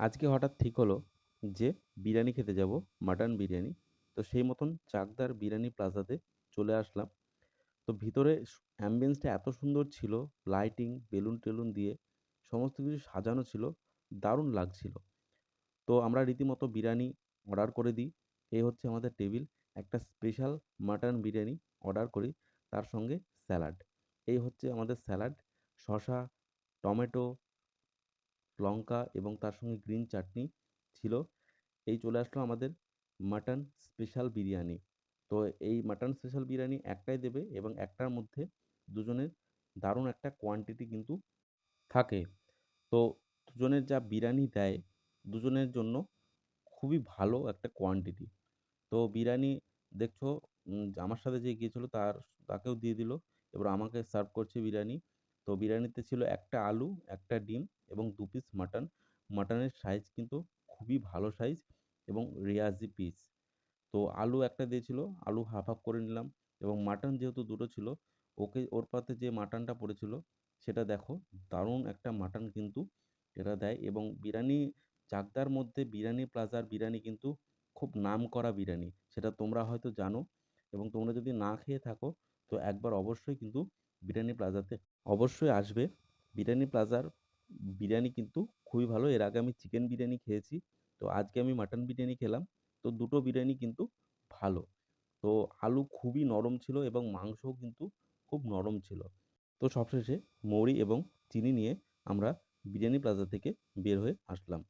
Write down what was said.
আজকে হঠাৎ ঠিক হলো যে বিরিয়ানি খেতে যাব, মাটন বিরিয়ানি। তো সেই মতন চাকদার বিরিয়ানি প্লাজাতে চলে আসলাম। তো ভিতরে অ্যাম্বিয়েন্সটা এত সুন্দর ছিল লাইটিং বেলুন টেলুন দিয়ে সমস্ত কিছু সাজানো ছিল, দারুণ লাগছিল। তো আমরা রীতিমতো বিরিয়ানি অর্ডার করে দিই। এই হচ্ছে আমাদের টেবিল একটা স্পেশাল মাটন বিরিয়ানি অর্ডার করি, তার সঙ্গে স্যালাড এই হচ্ছে আমাদের স্যালাড শসা, টমেটো লঙ্কা এবং তার সঙ্গে গ্রিন চাটনি ছিল। এই চলে আসলো আমাদের মাটন স্পেশাল বিরিয়ানি। তো এই মাটন স্পেশাল বিরিয়ানি একটাই দেবে এবং একটার মধ্যে দুজনের দারুণ একটা কোয়ান্টিটি কিন্তু থাকে। তো দুজনের যা বিরিয়ানি দেয়, দুজনের জন্য খুবই ভালো একটা কোয়ান্টিটি তো বিরিয়ানি দেখছ আমার সাথে যে গিয়েছিল তার, তাকেও দিয়ে দিল। এবার আমাকে সার্ভ করছে বিরিয়ানি। তো বিরিয়ানিতে ছিল একটা আলু, একটা ডিম এবং দু পিস মাটন মাটনের সাইজ কিন্তু খুবই ভালো সাইজ এবং রেয়াজি পিস তো আলু একটা দিয়েছিল, আলু হাফ হাফ করে নিলাম এবং মাটন যেহেতু দুটো ছিল, ওকে ওর পাতে যে মাটনটা পড়েছিল, সেটা দেখো দারুণ একটা মাটন কিন্তু এটা দেয় এবং বিরিয়ানি চাকদার মধ্যে বিরিয়ানি প্লাজার বিরিয়ানি কিন্তু খুব নাম করা বিরিয়ানি, সেটা তোমরা হয়তো জানো এবং তোমরা যদি না খেয়ে থাকো, তো একবার অবশ্যই কিন্তু বিরিয়ানি প্লাজাতে অবশ্যই আসবে। বিরিয়ানি প্লাজার বিরিয়ানি কিন্তু খুবই ভালো। এর আগে আমি চিকেন বিরিয়ানি খেয়েছি। তো আজকে আমি মাটন বিরিয়ানি খেলাম। তো দুটো বিরিয়ানি কিন্তু ভালো। তো আলু খুবই নরম ছিল এবং মাংসও কিন্তু খুব নরম ছিল। তো সবশেষে মৌরি এবং চিনি নিয়ে আমরা বিরিয়ানি প্লাজা থেকে বের হয়ে আসলাম।